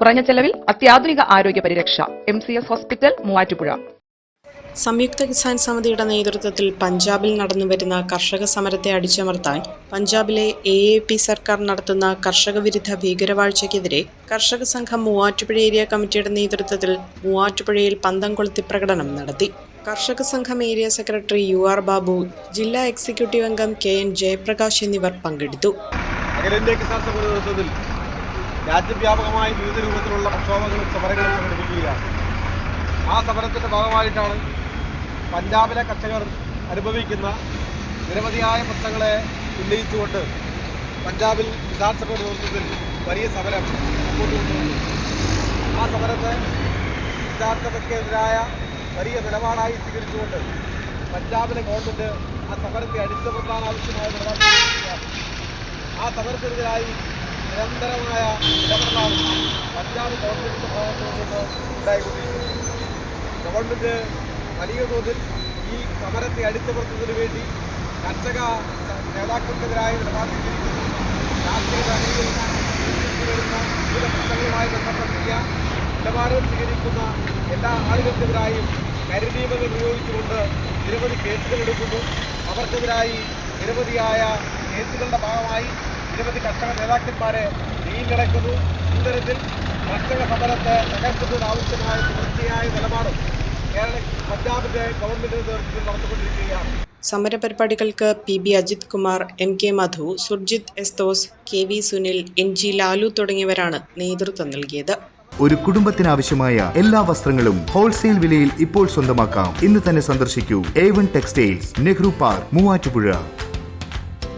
കുറഞ്ഞ ചെലവിൽ അത്യാധുനിക ആരോഗ്യ പരിരക്ഷ. M C S hospital Muvattupuzha. Samyukta Kisan സമിതിയുടെ നേതൃത്വത്തിൽ പഞ്ചാബിൽ നടന്നുവരുന്ന കർഷക സമരത്തെ അടിച്ചമർത്താൻ പഞ്ചാബിലെ എ എ പി സർക്കാർ നടത്തുന്ന കർഷക വിരുദ്ധ ഭീകരവാഴ്ചയ്ക്കെതിരെ കർഷക സംഘം മൂവാറ്റുപുഴ ഏരിയ കമ്മിറ്റിയുടെ നേതൃത്വത്തിൽ മൂവാറ്റുപുഴയിൽ പന്തം കൊളുത്തി പ്രകടനം നടത്തി. കർഷക സംഘം area secretary U R Babu ജില്ലാ എക്സിക്യൂട്ടീവ് അംഗം കെ എൻ ജയപ്രകാശ് എന്നിവർ പങ്കെടുത്തു അഖിലേന്ത്യാ കിസാൻ സഭയുടെ നേതൃത്വത്തിൽ രാജ്യവ്യാപകമായി വിവിധ രൂപത്തിലുള്ള പ്രക്ഷോഭങ്ങളും സമരങ്ങളും സംഘടിപ്പിക്കുകയാണ്. ആ സമരത്തിന്റെ ഭാഗമായിട്ടാണ് പഞ്ചാബിലെ കർഷകർ അനുഭവിക്കുന്ന നിരവധിയായ പ്രശ്നങ്ങളെ ഉന്നയിച്ചുകൊണ്ട് പഞ്ചാബിൽ വിധാനസഭയുടെ സഭയുടെ നേതൃത്വത്തിൽ വലിയ സമരം ആ സമരത്തെ കിസാൻ സഭയ്ക്കെതിരായ വലിയ നിലപാടായി സ്വീകരിച്ചുകൊണ്ട് പഞ്ചാബിലെ ഗവൺമെന്റ് ആ സമരത്തെ അടിച്ചമർത്താൻ ആവശ്യമായ നിലപാട് ആ സമരത്തിനെതിരായി നിരന്തരമായ ഇടപെടലാണ് പഞ്ചാബ് ഗവൺമെന്റിന്റെ ഭാഗത്തു നിന്ന് ഉണ്ടായിക്കൊണ്ടിരിക്കുന്നത് ഗവൺമെന്റ് വലിയ തോതിൽ ഈ സമരത്തെ അടിച്ചമർത്തുന്നതിന് വേണ്ടി കർഷക നേതാക്കൾക്കെതിരായ നിലപാട് സ്വീകരിക്കുന്നു രാഷ്ട്രീയ വരുന്ന വിവിധ പ്രശ്നങ്ങളുമായി ബന്ധപ്പെട്ടിയ നിലപാടുകൾ സ്വീകരിക്കുന്ന എല്ലാ ആളുകൾക്കെതിരായും കരുനിയമങ്ങൾ ഉപയോഗിച്ചുകൊണ്ട് നിരവധി കേസുകൾ എടുക്കുന്നു. അവർക്കെതിരായി നിരവധിയായ കേസുകളുടെ ഭാഗമായി നിരവധി കർഷക നേതാക്കന്മാരെ നീങ്ങിടക്കുന്നു ഇത്തരത്തിൽ കർഷക സമരത്തെ തകർക്കുന്നതിനാവശ്യമായ തുടർച്ചയായ നിലപാടും കേരള പഞ്ചാബിന്റെ ഗവൺമെന്റിന്റെ നേതൃത്വത്തിൽ നടന്നുകൊണ്ടിരിക്കുകയാണ്. സമരപരിപാടികൾക്ക് P B Ajith Kumar M K Madhu Surjith Esthos K V Sunil N G Lalu തുടങ്ങിയവരാണ് നേതൃത്വം നൽകിയത്. ഒരു കുടുംബത്തിനാവശ്യമായ എല്ലാ വസ്ത്രങ്ങളും ഹോൾസെയിൽ വിലയിൽ ഇപ്പോൾ സ്വന്തമാക്കാം. ഇന്ന് തന്നെ സന്ദർശിക്കൂ. A one textiles Nehru park Muvattupuzha.